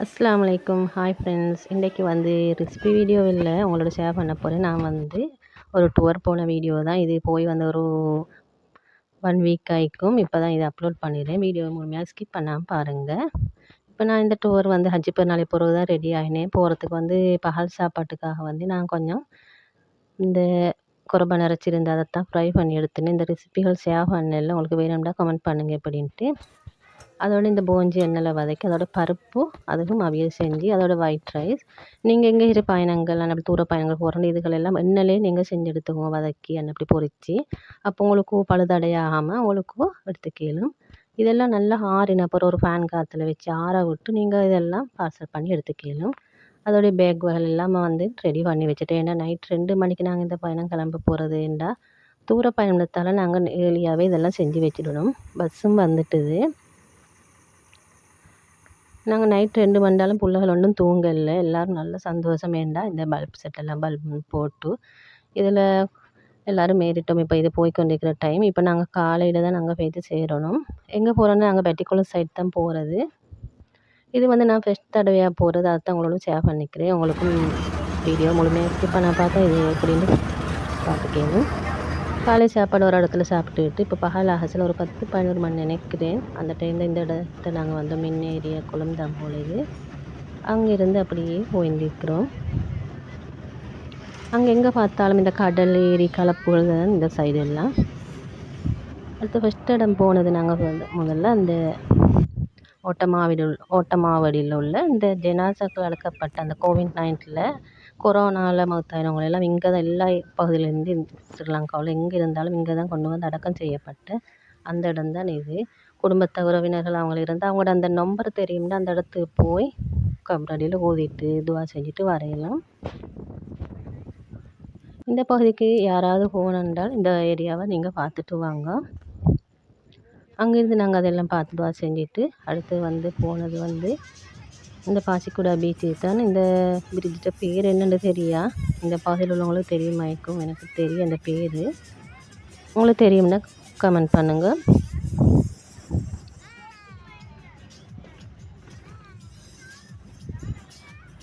அஸ்ஸலாமு hi friends இன்றைக்கி வந்து ரெசிபி வீடியோ இல்லை. உங்களோட ஷேர் பண்ண போகிறேன் நான் வந்து ஒரு டூர் போன வீடியோ தான். இது போய் வந்து ஒரு ஒன் வீக் ஆகிக்கும் இப்போ தான் இதை அப்லோட் பண்ணிடுறேன். வீடியோ முழுமையாக ஸ்கிப் பண்ணாமல் பாருங்கள் இப்போ நான் இந்த டூர் வந்து ஹஜ்ஜி பெருநாளை போகிறது தான் ரெடி ஆகினேன் போகிறதுக்கு வந்து பகல் சாப்பாட்டுக்காக வந்து நான் கொஞ்சம் இந்த குர்பான் அரைச்சிருந்து அதை தான் ஃப்ரை பண்ணி எடுத்துனேன் இந்த ரெசிபிகள் ஷேர் பண்ணல. உங்களுக்கு வேணும்னா கமெண்ட் பண்ணுங்கள் எப்படின்ட்டு. அதோட இந்த போஞ்சி எண்ணெயில் வதக்கி அதோட பருப்பு அதுவும் அவியல் செஞ்சு அதோட ஒயிட் ரைஸ் நீங்கள் எங்கே இரு பயணங்கள் அப்படி தூர பயணங்கள் போகிறோம் இதுகள் எல்லாம் எண்ணெயிலே நீங்கள் செஞ்சு எடுத்துக்கோங்க வதக்கி எண்ணெய் அப்படி பொறிச்சு. அப்போ உங்களுக்கு பழுதடையாகாமல் உங்களுக்கும் எடுத்துக்கலும் இதெல்லாம் நல்லா ஆறின அப்புறம் ஒரு ஃபேன் காற்றுல வச்சு ஆற விட்டு நீங்கள் இதெல்லாம் பார்சல் பண்ணி எடுத்துக்கலும் அதோடைய பேக் வகை எல்லாமே வந்து ரெடி பண்ணி வச்சுட்டேன் ஏன்னா நைட் ரெண்டு மணிக்கு நாங்கள் இந்த பயணம் கிளம்ப போகிறதுண்டா தூர பயணத்தால் நாங்கள் ஏர்லியாகவே இதெல்லாம் செஞ்சு வச்சுடணும். பஸ்ஸும் வந்துட்டுது. நாங்கள் நைட் ரெண்டு வந்தாலும் பிள்ளைகள் ஒன்றும் தூங்கலை. எல்லோரும் நல்ல சந்தோஷம். ஏன்டா இந்த பல்ப் செட்டெல்லாம் பல்ப் போட்டு இதில் எல்லோரும் ஏறிட்டோம் இப்போ இது போய் கொண்டிருக்கிற டைம் இப்போ நாங்கள் காலையில் தான் நாங்கள் போய்ட்டு சேரணும். எங்கே போகிறோன்னா நாங்கள் பெட்டிக்குளம் சைட் தான் போகிறது இது வந்து நான் ஃபஸ்ட் தடவையாக போகிறது அதுதான் உங்களோட ஷேர் பண்ணிக்கிறேன். உங்களுக்கும் வீடியோ முழுமையாக ஸ்கிப் பண்ண பார்த்தா இது எப்படின்னு பார்த்துக்கணும் காலை சாப்பாடு ஒரு இடத்துல சாப்பிட்டுக்கிட்டு இப்போ பகல் ஆகச்சில் ஒரு பத்து பதினோரு மணி நினைக்கிறேன் அந்த டைமில் இந்த இடத்த நாங்கள் வந்து மின் ஏரியா குளம்தான் போல அங்கேருந்து அப்படியே ஓய்ந்திருக்கிறோம். அங்கே எங்கே பார்த்தாலும் இந்த கடல் ஏரி கலப்புகள் தான் இந்த சைடு எல்லாம். அடுத்து ஃபஸ்ட் இடம் போனது நாங்கள் வந்து முதல்ல அந்த ஓட்டமாவடியில் ஓட்டமாவடியில் உள்ள இந்த ஜெனாசாக்கள் அழைக்கப்பட்ட அந்த கோவிட் நைன்டில் கொரோனாவில் மௌத்தாயினவங்க எல்லாம் இங்கே தான் எல்லா பகுதியிலேருந்து ஸ்ரீலங்காவில் எங்கே இருந்தாலும் இங்கே தான் கொண்டு வந்து அடக்கம் செய்யப்பட்ட அந்த இடம் தான் இது. குடும்பத்தை உறவினர்கள் அவங்க இருந்தால் அவங்களோட அந்த நம்பர் தெரியும்னா அந்த இடத்துக்கு போய் கபடியில் ஊதிட்டு இதுவாக செஞ்சுட்டு வரையலாம். இந்த பகுதிக்கு யாராவது போகணுன்றால் இந்த ஏரியாவை நீங்கள் பார்த்துட்டு வாங்க. அங்கேருந்து நாங்கள் அதெல்லாம் பார்த்து துவா செஞ்சுட்டு அடுத்து வந்து போனது வந்து இந்த பாசிக்குடா பீச்சு தான் இந்த பிரிட்ஜிட்ட பேர் என்னென்னு தெரியா? இந்த பகுதியில் உள்ளவங்களுக்கு தெரியுமாயிருக்கும் எனக்கு தெரியும் அந்த பேர். உங்களுக்கு தெரியும்னா கமெண்ட் பண்ணுங்கள்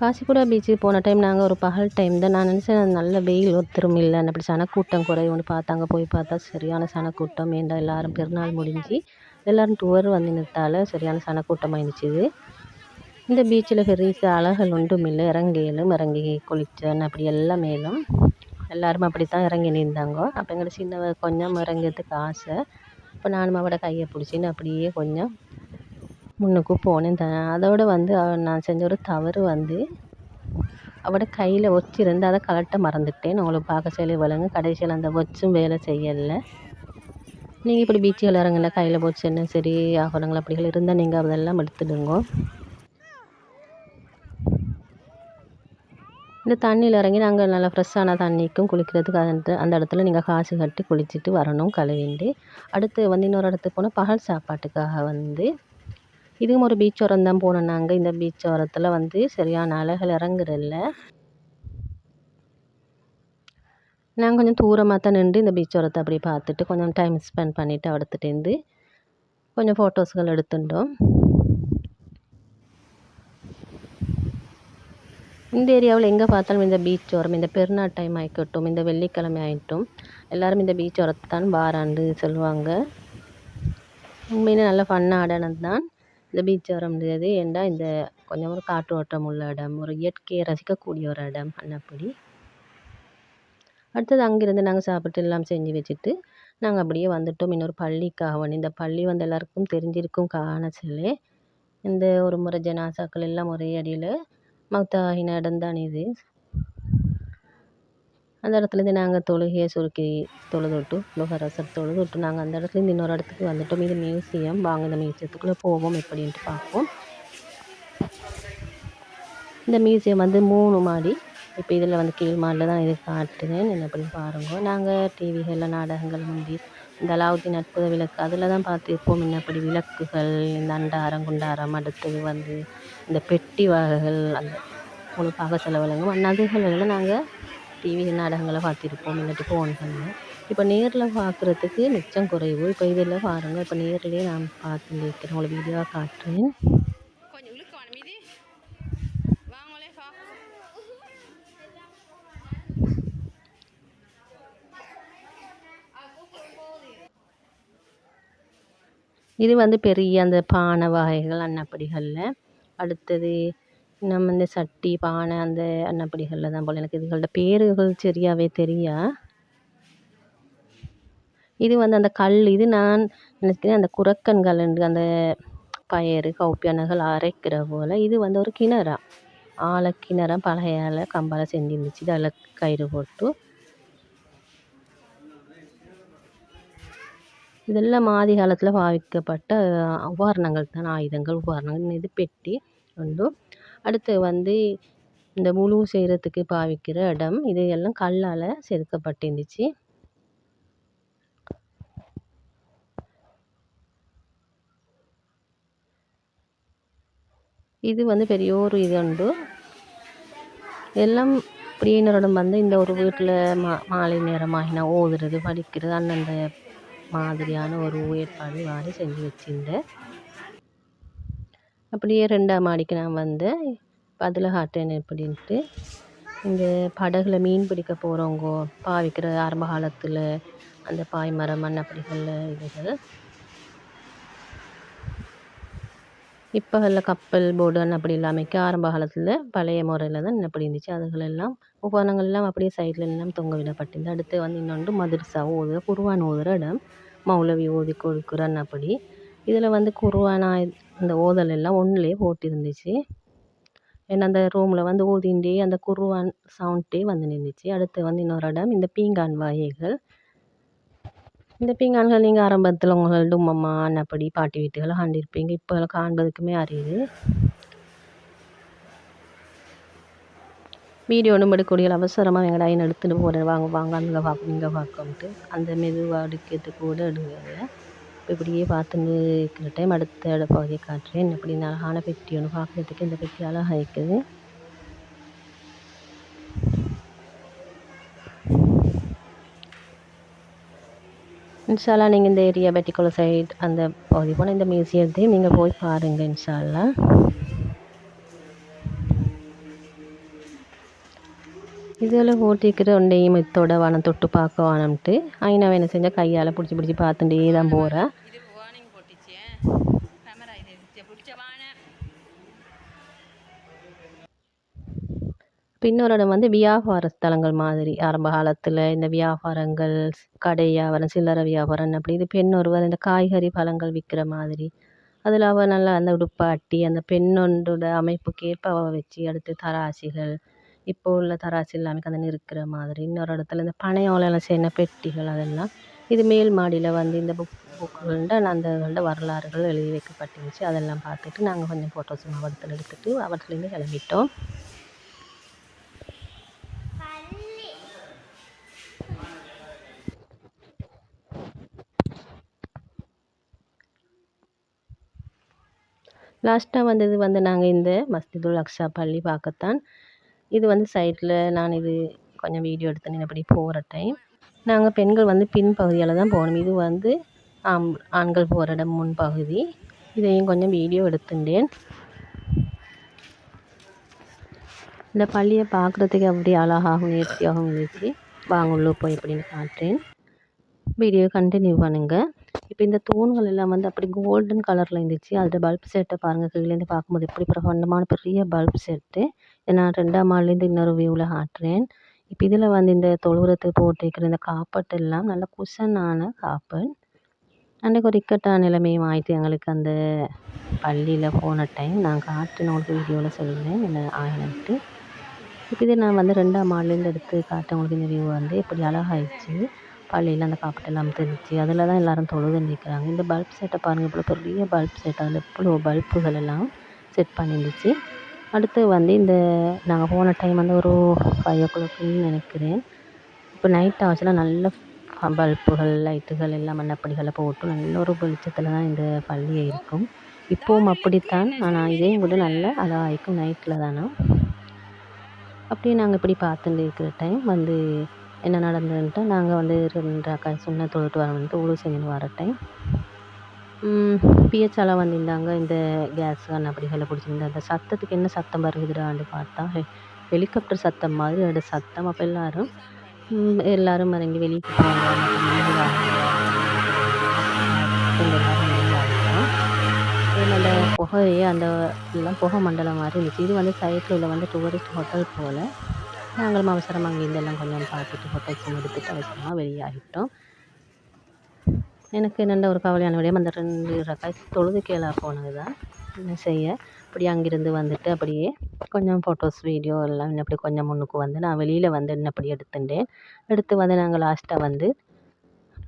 காசிக்குடா பீச்சுக்கு போன டைம் நாங்கள் ஒரு பகல் டைம் தான். நான் நினச்சேன் நல்ல வெயில் ஒத்துரும் இல்லை. அப்படி சனக்கூட்டம் குறையும்னு பார்த்தாங்க போய் பார்த்தா சரியான சனக்கூட்டம். ஏண்டா எல்லோரும் பெருநாள் முடிஞ்சு எல்லோரும் டூர் வந்தினதால சரியான சனக்கூட்டமாக இருந்துச்சு இந்த பீச்சில் பெரிசா அலைகள் ஒன்றுமில்லை இறங்கியலும் இறங்கி குளித்தேன். அப்படி எல்லாம் மேலும் அப்படி தான் இறங்கி நின்றாங்க. அப்போ எங்களுக்கு சின்னவ கொஞ்சம் இறங்கிறதுக்கு ஆசை. இப்போ நானும் அவட கையை பிடிச்சின்னு அப்படியே கொஞ்சம் முன்னுக்கு போனேன். த அதோடு வந்து நான் செஞ்ச ஒரு தவறு வந்து அவட கையில் வச்சிருந்து அதை கலட்ட மறந்துட்டேன். உங்களுக்கு பார்க்க சொல்லி விளங்கு. கடைசியில் அந்த ஒச்சும் வேலை செய்யலை. நீங்கள் இப்படி பீச்சுகள் இறங்கல கையில் போச்சு என்ன சரி ஆகணுங்கள் அப்படிகள் இருந்தால் நீங்கள் அதெல்லாம் எடுத்துடுங்க. இந்த தண்ணியில் இறங்கி நாங்கள் நல்லா ஃப்ரெஷ்ஷான தண்ணிக்கும் குளிக்கிறதுக்கு அந்த அந்த இடத்துல நீங்கள் காசு கட்டி குளிச்சுட்டு வரணும் கழுவிண்டு. அடுத்து வந்து இன்னொரு இடத்துக்கு போனால் பகல் சாப்பாட்டுக்காக வந்து இதுவும் ஒரு பீச் ஓரம் தான் போனோம் நாங்கள் இந்த பீச் ஓரத்தில் வந்து சரியான அலைகள் இறங்குறதில்ல. நாங்கள் கொஞ்சம் தூரமாக தான் நின்று இந்த பீச் ஓரத்தை அப்படி பார்த்துட்டு கொஞ்சம் டைம் ஸ்பெண்ட் பண்ணிவிட்டு அடுத்துட்டேருந்து கொஞ்சம் ஃபோட்டோஸ்கள் எடுத்துட்டோம். இந்த ஏரியாவில் எங்கே பார்த்தாலும் இந்த பீச் ஓரம் இந்த பெருநாள் டைம் ஆகிக்கட்டும் இந்த வெள்ளிக்கிழமை ஆகிட்டும் எல்லோரும் இந்த பீச் ஓரத்தான் வாராண்டு சொல்லுவாங்க. உண்மையிலே நல்ல ஃபன்னாக இடம் தான் இந்த பீச் ஓரம்ன்றது ஏன்டா இந்த கொஞ்சம் ஒரு காற்றோட்டம் உள்ள இடம் ஒரு இயற்கையை ரசிக்கக்கூடிய ஒரு இடம் அன்னப்படி அடுத்தது அங்கேருந்து நாங்கள் சாப்பிட்டு எல்லாம் செஞ்சு வச்சுட்டு நாங்கள் அப்படியே வந்துட்டோம். இன்னொரு பள்ளிக்காக வந்து இந்த பள்ளி வந்து எல்லாருக்கும் தெரிஞ்சிருக்கும் காணச்சிலே இந்த ஒரு முறை ஜனாசாக்கள் எல்லாம் ஒரே அடியில் மௌத்தாகின இடம் இது. அந்த இடத்துலேருந்து நாங்கள் தொழுகையை சுருக்கி தொழுதுட்டு முகரசர் தொழுதுட்டு நாங்கள் அந்த இடத்துலேருந்து இன்னொரு இடத்துக்கு வந்துட்டோம். இது மியூசியம். வாங்க இந்த மியூசியத்துக்குள்ளே போவோம் எப்படின்ட்டு பார்ப்போம். இந்த மியூசியம் வந்து மூணு மாடி. இப்போ இதில் வந்து கீழ் மாடியில் தான் இது காட்டுறேன். என்ன அப்படின்னு பாருங்கள் நாங்கள் டிவிகளில் நாடகங்கள் முந்தி இந்த அலாவுதீன் அற்புத விளக்கு. அதில் தான் பார்த்துருப்போம் முன்னப்படி விளக்குகள் இந்த அண்டாரம் குண்டாரம் அடுத்தது வந்து இந்த பெட்டி வகைகள் அந்த உங்களுக்காக பாக நகைகள் எல்லாம் நாங்கள் டிவி நாடகங்களை பார்த்துருப்போம். இல்லாட்டி ஃபோன்களில் இப்போ நேரில் பார்க்குறதுக்கு மிச்சம் குறைவு. இப்போ இதில் பாருங்கள் இப்போ நேர்லேயே நான் பார்த்து இருக்கிறேன் உங்களுக்கு வீடியோவாக காட்டுறேன். இது வந்து பெரிய அந்த பானை வகைகள் அன்னப்படிகளில். அடுத்தது நம்ம இந்த சட்டி பானை அந்த அன்னப்படிகளில் தான் போல் எனக்கு இதுகளோட பேருகள் சரியாகவே தெரியா? இது வந்து அந்த கல் இது நான் நினைக்கிறேன் அந்த குரக்கன்கள் அந்த பயறு கௌப்பியானகள் அரைக்கிற போல் இது வந்து ஒரு கிணறா. ஆழ கிணறா பலகையால் கம்பால் செஞ்சிருந்துச்சு இது இதில் கயிறு போட்டு இதெல்லாம் ஆதி காலத்தில் பாவிக்கப்பட்ட உபகரணங்கள் தான் ஆயுதங்கள் உபகரணங்கள் இது பெட்டி உண்டு அடுத்து வந்து இந்த முழு செய்கிறதுக்கு பாவிக்கிற இடம் இது எல்லாம் கல்லால் செதுக்கப்பட்டிருந்துச்சு இது வந்து பெரிய ஒரு இது உண்டு எல்லாம் பிரியனரிடம் வந்து இந்த ஒரு வீட்டில் மா மாலை நேரமாகினா ஓதுறது படிக்கிறது அந்தந்த மாதிரியான ஒரு ஏற்பாடு மாதிரி செஞ்சு வச்சிருந்தேன். அப்படியே ரெண்டாம் மாடிக்கு நான் வந்தேன் அதில் காட்டுறேன் எப்படின்ட்டு இந்த படகுல மீன் பிடிக்க போகிறவங்க பாவிக்கிற ஆரம்ப காலத்தில் அந்த பாய்மரம் மண்ணப்படிகளில் இதுகள் இப்போ உள்ள கப்பல் போர்டு அப்படி இல்லாமைக்கு ஆரம்ப காலத்தில் பழைய முறையில் தான் அப்படி இருந்துச்சு. அதுகளெல்லாம் உபகரணங்கள் எல்லாம் அப்படியே சைடில் எல்லாம் தொங்க விடப்பட்டிருந்து அடுத்து வந்து இன்னொன்று மதரசா ஓது குருவான் ஓதுற இடம். மௌலவி ஓதி கொடுக்குற அப்படி. இதில் வந்து குருவானா இந்த ஓதல் எல்லாம் ஒன்றுலேயே போட்டிருந்துச்சு. ஏன்னா அந்த ரூமில் வந்து ஓதிண்டே அந்த குருவான் சவுண்டே வந்து நின்றுச்சு அடுத்து வந்து இன்னொரு இடம் இந்த பீங்கான் வகைகள் இந்த பீங்கான்கள் நீங்கள் ஆரம்பத்தில் உங்கள் உம்மம்மா அன்னப்படி பாட்டி வீட்டுகளை காண்டிருப்பீங்க இப்போ காண்பதுக்குமே அரியுது வீடியோ ஒன்றும் எடுக்கக்கூடிய அவசரமாக வெங்கடாயம் எடுத்துகிட்டு போகிறேன் வாங்க வாங்க அங்கே பார்க்க இங்கே பார்க்கன்ட்டு அந்த மெதுவாக அடுக்கிறது கூட எடுக்கல. இப்போ இப்படியே பார்த்துன்னு இருக்கிற டைம் அடுத்த இட பகுதியை காட்டுறேன். இப்படி அழகான பெட்டி ஒன்று பார்க்குறதுக்கு இந்த பெட்டி அழகாக இருக்குது. இன்ஷால்லா நீங்கள் இந்த ஏரியா பெட்டிக்குள சைட் அந்த பகுதி போனால் இந்த மியூசியத்தையும் நீங்கள் போய் பாருங்கள் இன்ஷால்லா. இதில் ஓட்டிக்கிற ஒன்றையும் இத்தோட வானம் தொட்டு பார்க்க வானம்ட்டு. ஐநாவை என்ன செஞ்சால் கையால் பிடிச்சி பிடிச்சி பார்த்துட்டே தான் போகிறேன் இன்னொரு இடம் வந்து வியாபார ஸ்தலங்கள் மாதிரி ஆரம்ப காலத்தில் இந்த வியாபாரங்கள் கடை வியாபாரம் சில்லறை வியாபாரம் அப்படி இது பெண் ஒருவர் இந்த காய்கறி பழங்கள் விற்கிற மாதிரி அதில் அவள் நல்லா அந்த உடுப்பாட்டி அந்த பெண்ணொன்றோட அமைப்புக்கேற்ப அவள் வச்சு அடுத்து தராசிகள் இப்போ உள்ள தராசு இல்லாமல் அந்த இருக்கிற மாதிரி இன்னொரு இடத்துல இந்த பனை ஓலையில் செய்ன பெட்டிகள் அதெல்லாம் இது மேல் மாடியில் வந்து இந்த புக் புக்குகள்ட அந்த வரலாறுகள் எழுதி வைக்கப்பட்டிருந்துச்சு அதெல்லாம் பார்த்துட்டு நாங்கள் கொஞ்சம் ஃபோட்டோஸ் மாவட்டத்தில் எடுத்துகிட்டு அவற்றிலேருந்து கிளம்பிட்டோம். லாஸ்ட்டாக வந்தது வந்து நாங்கள் இந்த மஸ்திதுல் அக்ஷா பள்ளி பார்க்கத்தான். இது வந்து சைட்டில் நான் இது கொஞ்சம் வீடியோ எடுத்து நின்னபடி போகிற டைம் நாங்கள் பெண்கள் வந்து பின் பகுதியால் தான் போகணும். இது வந்து ஆம் ஆண்கள் போகிற இடம் முன்பகுதி இதையும் கொஞ்சம் வீடியோ எடுத்துட்டேன் இந்த பள்ளியை பார்க்குறதுக்கு அப்படி அழகாகவும் நேர்த்தியாகவும் இருந்துச்சு வாங்க உள்ளே போய் எப்படின்னு காட்டுறேன். வீடியோ கண்டினியூ பண்ணுங்கள் இப்போ இந்த தூண்கள் எல்லாம் வந்து அப்படி கோல்டன் கலரில் இருந்துச்சு. அதில் பல்ப் செட்டை பாருங்கள் கீழேருந்து பார்க்கும்போது எப்படி பிரம்மாண்டமான பெரிய பல்ப் செட்டு இதை நான் ரெண்டாம் மாடிலேருந்து இன்னொரு வியூவில் காட்டுறேன். இப்போ இதில் வந்து இந்த தொழுவுறத்துக்கு போட்டிருக்கிற இந்த காப்பட் எல்லாம் நல்ல குஷனான காப்பட் அன்றைக்கு ஒரு இக்கட்டான நிலைமையும் ஆயிட்டு எங்களுக்கு அந்த பள்ளியில் போன டைம் நான் காட்டின உங்களுக்கு வீடியோவில் சொல்கிறேன் என்ன ஆயினன்ட்டு இப்போ இதே நான் வந்து ரெண்டாம் மாடிலேருந்து எடுத்து காட்டேன் உங்களுக்கு இந்த வியூ வந்து எப்படி அழகாயிடுச்சு. பள்ளியில் அந்த காப்பட்டெல்லாம் தெரிச்சு அதில் தான் எல்லோரும் தொழுது நிற்கிறாங்க. இந்த பல்ப் செட்டை பாருங்கள் இவ்வளோ பெரிய பல்ப் செட் அதில் இவ்வளோ பல்புகள் எல்லாம் செட் பண்ணியிருந்துச்சு அடுத்து வந்து இந்த நாங்கள் போன டைம் வந்து ஒரு ஃபைவ் ஓ கிளாக்குன்னு நினைக்கிறேன். இப்போ நைட் ஆச்சுன்னா நல்ல பல்புகள் லைட்டுகள் எல்லாம் மண்ணப்படிகளை போட்டு நல்ல ஒரு வெளிச்சத்தில் தான் இந்த பள்ளி இருக்கும். இப்போவும் அப்படித்தான். ஆனால் இதையும் கூட நல்ல அழகாக இருக்கும் நைட்டில் தானே. அப்படியே நாங்கள் இப்படி பார்த்துட்டு இருக்கிற டைம் வந்து என்ன நடந்ததுன்ட்டு நாங்கள் வந்து ரெண்டு அக்கா சொன்ன வர வந்துட்டு உழவு செஞ்சுன்னு வர டைம் பிஹெச்ஆல வந்திருந்தாங்க. இந்த கேஸ் கண்ணாப்பிடிகளை பிடிச்சிருந்தா அந்த சத்தத்துக்கு என்ன சத்தம் வருகுதுடான்னு பார்த்தா ஹெலிகாப்டர் சத்தம் மாதிரி அதோட சத்தம். அப்போ எல்லோரும் எல்லோரும் இறங்கி வெளியே போவாங்க அந்த புகையே அந்த எல்லாம் புகை மண்டலம் மாதிரி இருந்துச்சு. இது வந்து சைட்டில் உள்ள வந்து டூரிஸ்ட் ஹோட்டல் போல். நாங்களும் அவசரமாக அங்கே எல்லாம் கொஞ்சம் பார்த்துட்டு ஃபோட்டோஸ் எடுத்துட்டு அவசரமாக வெளியாகிட்டோம் எனக்கு என்னென்ன ஒரு கவலையான விடயம் அந்த ரெண்டு ரக்காய் தொழுது கேளா போனது தான் என்ன செய்ய? அப்படியே அங்கேருந்து வந்துட்டு அப்படியே கொஞ்சம் ஃபோட்டோஸ் வீடியோ எல்லாம் இன்னும் அப்படி கொஞ்சம் முன்னுக்கு வந்து நான் வெளியில் வந்து இன்னும் அப்படி எடுத்துட்டேன். எடுத்து வந்து நாங்கள் லாஸ்ட்டாக வந்து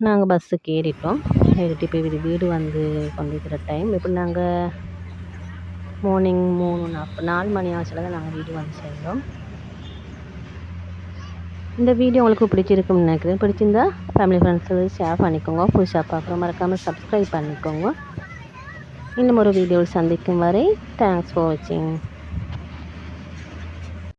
நாங்கள் பஸ்ஸுக்கு ஏறிட்டோம். ஏறிட்டு இப்போ வீடு வீடு வந்து கொண்டிருக்கிற டைம் இப்படி நாங்கள் மார்னிங் மூணு நாற்பது நாலு மணி ஆச்சுல தான் நாங்கள் வீடு வந்து சேர்ந்தோம். இந்த வீடியோ உங்களுக்கு பிடிச்சிருக்கும்னு நினைக்கிறேன். பிடிச்சிருந்தா ஃபேமிலி ஃப்ரெண்ட்ஸு ஷேர் பண்ணிக்கோங்க. புதுசாக பார்க்குறோம். மறக்காமல் சப்ஸ்கிரைப் பண்ணிக்கோங்க. இன்னும் ஒரு வீடியோவில் சந்திக்கும் வரை தேங்க்ஸ் ஃபார் வாட்சிங்